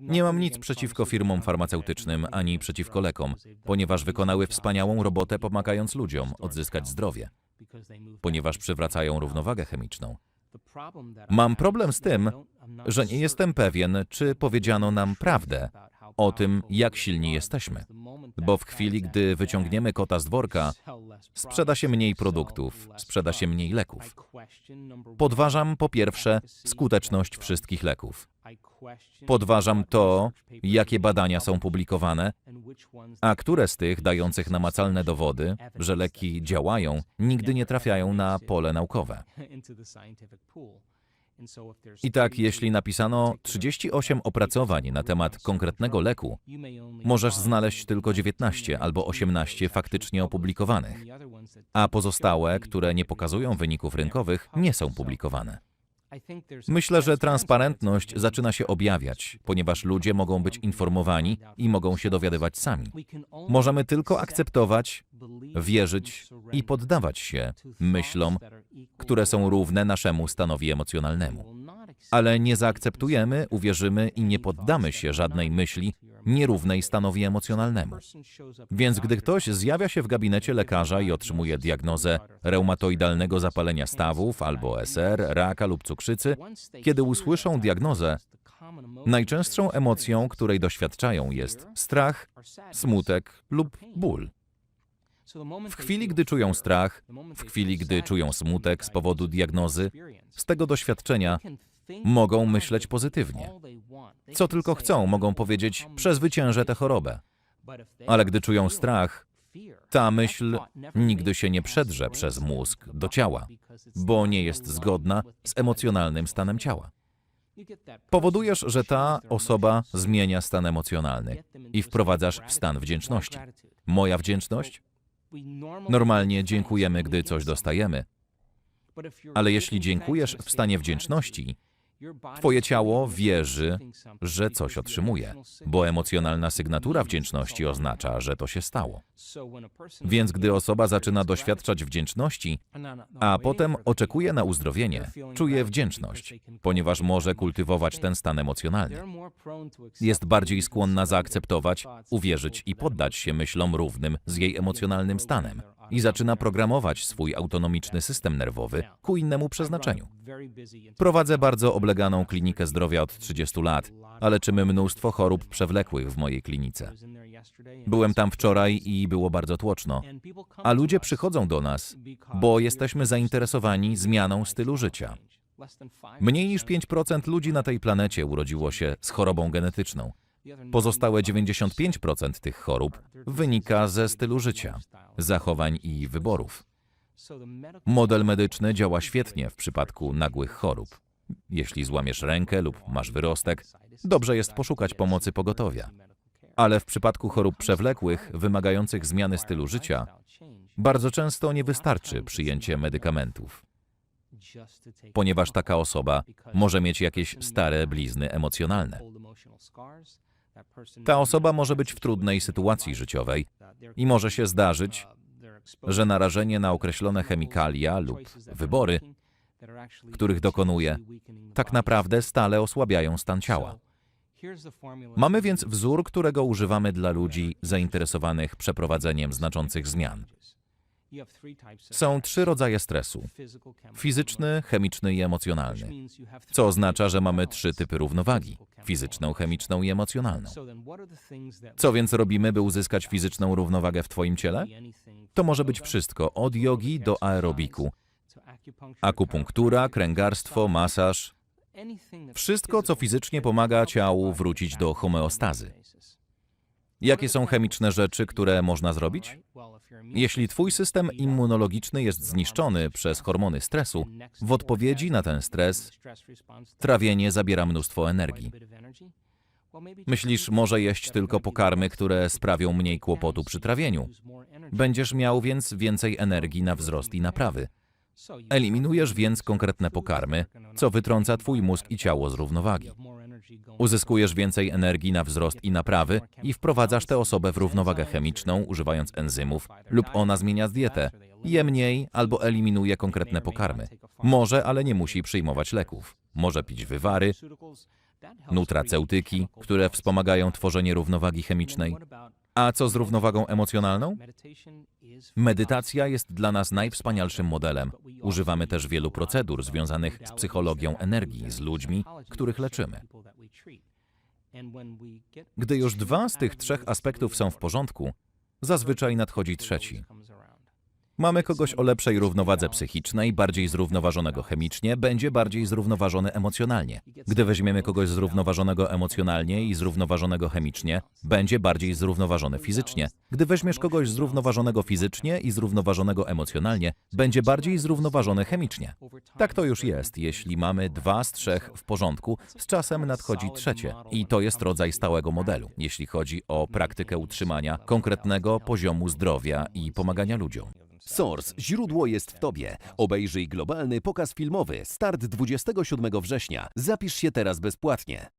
Nie mam nic przeciwko firmom farmaceutycznym ani przeciwko lekom, ponieważ wykonały wspaniałą robotę pomagając ludziom odzyskać zdrowie, ponieważ przywracają równowagę chemiczną. Mam problem z tym, że nie jestem pewien, czy powiedziano nam prawdę o tym, jak silni jesteśmy. Bo w chwili, gdy wyciągniemy kota z dworka, sprzeda się mniej produktów, sprzeda się mniej leków. Podważam po pierwsze skuteczność wszystkich leków. Podważam to, jakie badania są publikowane, a które z tych dających namacalne dowody, że leki działają, nigdy nie trafiają na pole naukowe. I tak, jeśli napisano 38 opracowań na temat konkretnego leku, możesz znaleźć tylko 19 albo 18 faktycznie opublikowanych, a pozostałe, które nie pokazują wyników rynkowych, nie są publikowane. Myślę, że transparentność zaczyna się objawiać, ponieważ ludzie mogą być informowani i mogą się dowiadywać sami. Możemy tylko akceptować, wierzyć i poddawać się myślom, które są równe naszemu stanowi emocjonalnemu. Ale nie zaakceptujemy, uwierzymy i nie poddamy się żadnej myśli nierównej stanowi emocjonalnemu. Więc gdy ktoś zjawia się w gabinecie lekarza i otrzymuje diagnozę reumatoidalnego zapalenia stawów albo SR, raka lub cukrzycy, kiedy usłyszą diagnozę, najczęstszą emocją, której doświadczają jest strach, smutek lub ból. W chwili, gdy czują strach, w chwili, gdy czują smutek z powodu diagnozy, z tego doświadczenia mogą myśleć pozytywnie. Co tylko chcą, mogą powiedzieć: Przezwyciężę tę chorobę. Ale gdy czują strach, ta myśl nigdy się nie przedrze przez mózg do ciała, bo nie jest zgodna z emocjonalnym stanem ciała. Powodujesz, że ta osoba zmienia stan emocjonalny i wprowadzasz w stan wdzięczności. Moja wdzięczność? Normalnie dziękujemy, gdy coś dostajemy, ale jeśli dziękujesz w stanie wdzięczności, Twoje ciało wierzy, że coś otrzymuje, bo emocjonalna sygnatura wdzięczności oznacza, że to się stało. Więc gdy osoba zaczyna doświadczać wdzięczności, a potem oczekuje na uzdrowienie, czuje wdzięczność, ponieważ może kultywować ten stan emocjonalny. Jest bardziej skłonna zaakceptować, uwierzyć i poddać się myślom równym z jej emocjonalnym stanem i zaczyna programować swój autonomiczny system nerwowy ku innemu przeznaczeniu. Prowadzę bardzo obleganą klinikę zdrowia od 30 lat, a leczymy mnóstwo chorób przewlekłych w mojej klinice. Byłem tam wczoraj i było bardzo tłoczno, a ludzie przychodzą do nas, bo jesteśmy zainteresowani zmianą stylu życia. Mniej niż 5% ludzi na tej planecie urodziło się z chorobą genetyczną. Pozostałe 95% tych chorób wynika ze stylu życia, zachowań i wyborów. Model medyczny działa świetnie w przypadku nagłych chorób. Jeśli złamiesz rękę lub masz wyrostek, dobrze jest poszukać pomocy pogotowia. Ale w przypadku chorób przewlekłych, wymagających zmiany stylu życia, bardzo często nie wystarczy przyjęcie medykamentów, ponieważ taka osoba może mieć jakieś stare blizny emocjonalne. Ta osoba może być w trudnej sytuacji życiowej i może się zdarzyć, że narażenie na określone chemikalia lub wybory, których dokonuje, tak naprawdę stale osłabiają stan ciała. Mamy więc wzór, którego używamy dla ludzi zainteresowanych przeprowadzeniem znaczących zmian. Są trzy rodzaje stresu: fizyczny, chemiczny i emocjonalny, co oznacza, że mamy trzy typy równowagi: fizyczną, chemiczną i emocjonalną. Co więc robimy, by uzyskać fizyczną równowagę w Twoim ciele? To może być wszystko, od jogi do aerobiku, akupunktura, kręgarstwo, masaż. Wszystko, co fizycznie pomaga ciału wrócić do homeostazy. Jakie są chemiczne rzeczy, które można zrobić? Jeśli twój system immunologiczny jest zniszczony przez hormony stresu, w odpowiedzi na ten stres trawienie zabiera mnóstwo energii. Myślisz, może jeść tylko pokarmy, które sprawią mniej kłopotu przy trawieniu. Będziesz miał więc więcej energii na wzrost i naprawy. Eliminujesz więc konkretne pokarmy, co wytrąca twój mózg i ciało z równowagi. Uzyskujesz więcej energii na wzrost i naprawy i wprowadzasz tę osobę w równowagę chemiczną, używając enzymów, lub ona zmienia dietę, je mniej albo eliminuje konkretne pokarmy. Może, ale nie musi przyjmować leków. Może pić wywary, nutraceutyki, które wspomagają tworzenie równowagi chemicznej. A co z równowagą emocjonalną? Medytacja jest dla nas najwspanialszym modelem. Używamy też wielu procedur związanych z psychologią energii, z ludźmi, których leczymy. Gdy już dwa z tych trzech aspektów są w porządku, zazwyczaj nadchodzi trzeci. Mamy kogoś o lepszej równowadze psychicznej, bardziej zrównoważonego chemicznie, będzie bardziej zrównoważony emocjonalnie. Gdy weźmiemy kogoś zrównoważonego emocjonalnie i zrównoważonego chemicznie, będzie bardziej zrównoważony fizycznie. Gdy weźmiesz kogoś zrównoważonego fizycznie i zrównoważonego emocjonalnie, będzie bardziej zrównoważony chemicznie. Tak to już jest, jeśli mamy dwa z trzech w porządku, z czasem nadchodzi trzecie. I to jest rodzaj stałego modelu, jeśli chodzi o praktykę utrzymania konkretnego poziomu zdrowia i pomagania ludziom. Source. Źródło jest w tobie. Obejrzyj globalny pokaz filmowy. Start 27 września. Zapisz się teraz bezpłatnie.